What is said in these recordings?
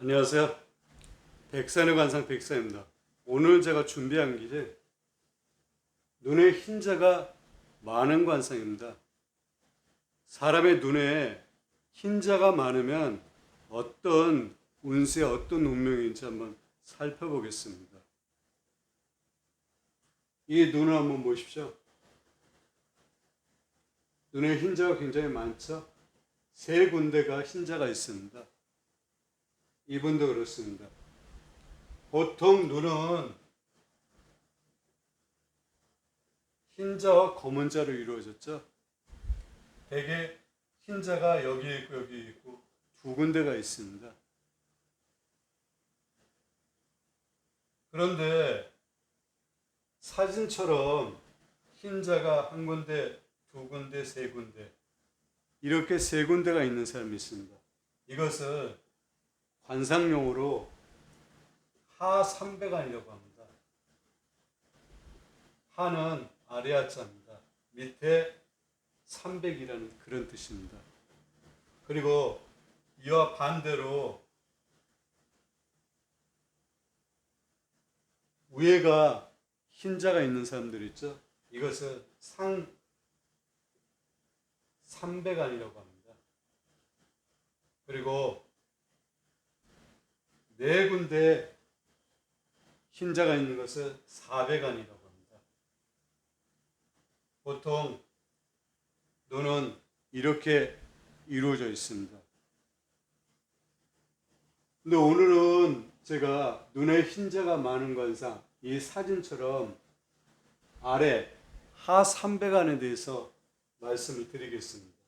안녕하세요. 백산의 관상 백사입니다. 오늘 제가 준비한 길이 눈에 흰자가 많은 관상입니다. 사람의 눈에 흰자가 많으면 어떤 운세, 어떤 운명인지 한번 살펴보겠습니다. 이 눈을 한번 보십시오. 눈에 흰자가 굉장히 많죠? 세 군데가 흰자가 있습니다. 이분도 그렇습니다. 보통 눈은 흰자와 검은자로 이루어졌죠. 대개 흰자가 여기 있고 여기 있고 두 군데가 있습니다. 그런데 사진처럼 흰자가 한 군데, 두 군데, 세 군데 이렇게 세 군데가 있는 사람이 있습니다. 이것을 관상용어로 하삼백안이라고 합니다. 하는 아래하자입니다. 밑에 300이라는 그런 뜻입니다. 그리고 이와 반대로 위에가 흰자가 있는 사람들 있죠? 이것은 상 300안이라고 합니다. 그리고 네 군데 흰자가 있는 것은 400안이라고 합니다. 보통 눈은 이렇게 이루어져 있습니다. 근데 오늘은 제가 눈에 흰자가 많은 관상, 이 사진처럼 아래 하 300안에 대해서 말씀을 드리겠습니다.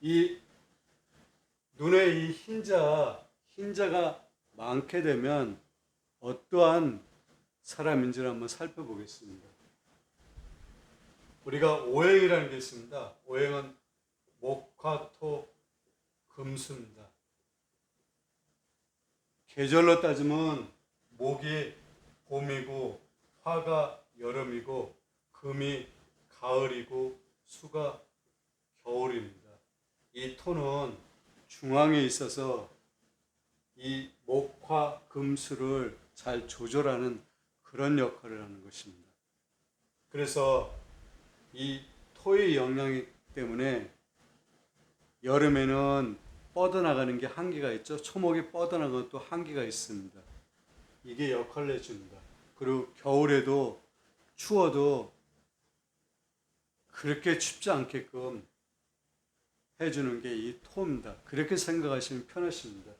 이 눈에 이 흰자, 흰자가 많게 되면 어떠한 사람인지를 한번 살펴보겠습니다. 우리가 오행이라는 게 있습니다. 오행은 목화토 금수입니다. 계절로 따지면 목이 봄이고 화가 여름이고 금이 가을이고 수가 겨울입니다. 이 토는 중앙에 있어서 이 목화 금수를 잘 조절하는 그런 역할을 하는 것입니다. 그래서 이 토의 영향이 때문에 여름에는 뻗어나가는 게 한계가 있죠. 초목이 뻗어나가는 또 한계가 있습니다. 이게 역할을 해줍니다. 그리고 겨울에도 추워도 그렇게 춥지 않게끔 해주는 게 이 토입니다. 그렇게 생각하시면 편하십니다.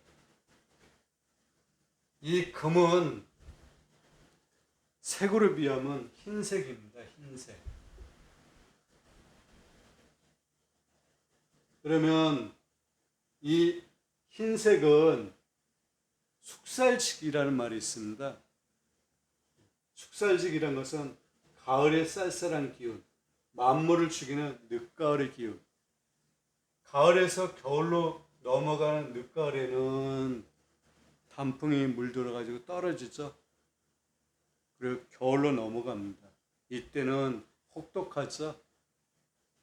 이 금은 색으로 비하면 흰색입니다. 흰색. 그러면 이 흰색은 숙살직이라는 말이 있습니다. 숙살직이란 것은 가을의 쌀쌀한 기운, 만물을 죽이는 늦가을의 기운. 가을에서 겨울로 넘어가는 늦가을에는 단풍이 물들어가지고 떨어지죠. 그리고 겨울로 넘어갑니다. 이때는 혹독하죠.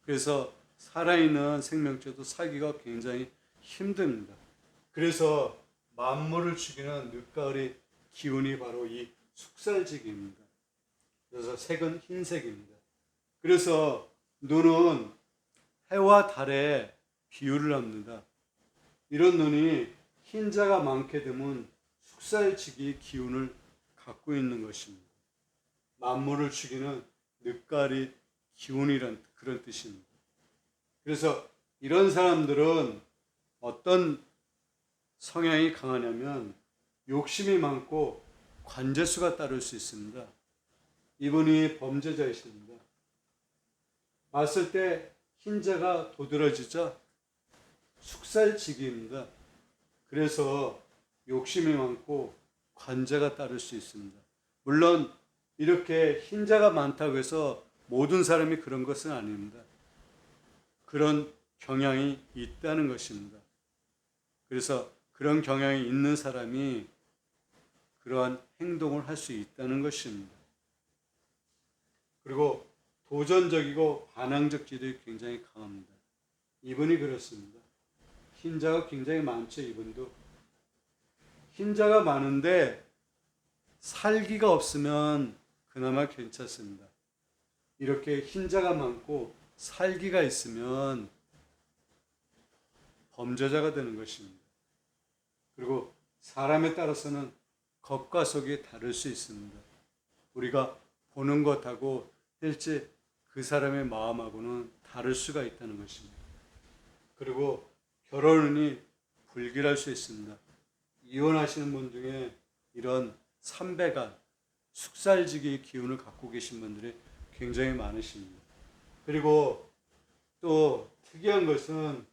그래서 살아있는 생명체도 살기가 굉장히 힘듭니다. 그래서 만물을 죽이는 늦가을의 기운이 바로 이 숙살직입니다. 그래서 색은 흰색입니다. 그래서 눈은 해와 달에 비유를 합니다. 이런 눈이 흰자가 많게 되면 숙살직이 기운을 갖고 있는 것입니다. 만물을 죽이는 늦가을의 기운이란 그런 뜻입니다. 그래서 이런 사람들은 어떤 성향이 강하냐면 욕심이 많고 관제수가 따를 수 있습니다. 이분이 범죄자이십니다. 봤을 때 흰자가 도드라지죠. 숙살치기입니다. 그래서 욕심이 많고 관제가 따를 수 있습니다. 물론 이렇게 흰자가 많다고 해서 모든 사람이 그런 것은 아닙니다. 그런 경향이 있다는 것입니다. 그래서 그런 경향이 있는 사람이 그러한 행동을 할 수 있다는 것입니다. 그리고 도전적이고 반항적 지들이 굉장히 강합니다. 이분이 그렇습니다. 흰자가 굉장히 많죠, 이분도. 흰자가 많은데 살기가 없으면 그나마 괜찮습니다. 이렇게 흰자가 많고 살기가 있으면 범죄자가 되는 것입니다. 그리고 사람에 따라서는 겉과 속이 다를 수 있습니다. 우리가 보는 것하고 실제 그 사람의 마음하고는 다를 수가 있다는 것입니다. 그리고 결혼이 불길할 수 있습니다. 이혼하시는 분 중에 이런 삼배간 숙살지기 기운을 갖고 계신 분들이 굉장히 많으십니다. 그리고 또 특이한 것은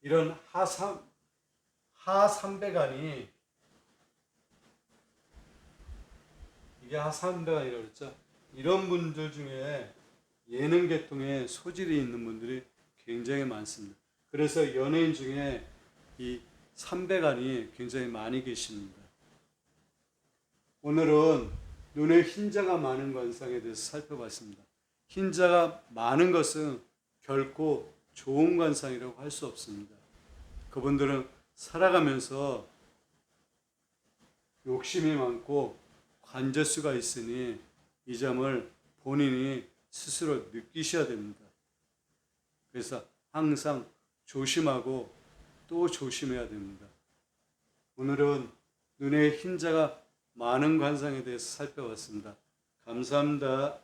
이런 하삼 하삼배간이 이게 하삼배간이라고 그랬죠. 이런 분들 중에 예능 계통에 소질이 있는 분들이 굉장히 많습니다. 그래서 연예인 중에 이 삼배간이 굉장히 많이 계십니다. 오늘은 눈에 흰자가 많은 관상에 대해서 살펴봤습니다. 흰자가 많은 것은 결코 좋은 관상이라고 할 수 없습니다. 그분들은 살아가면서 욕심이 많고 관제수가 있으니 이 점을 본인이 스스로 느끼셔야 됩니다. 그래서 항상 조심하고 또 조심해야 됩니다. 오늘은 눈에 흰자가 많은 관상에 대해서 살펴봤습니다. 감사합니다.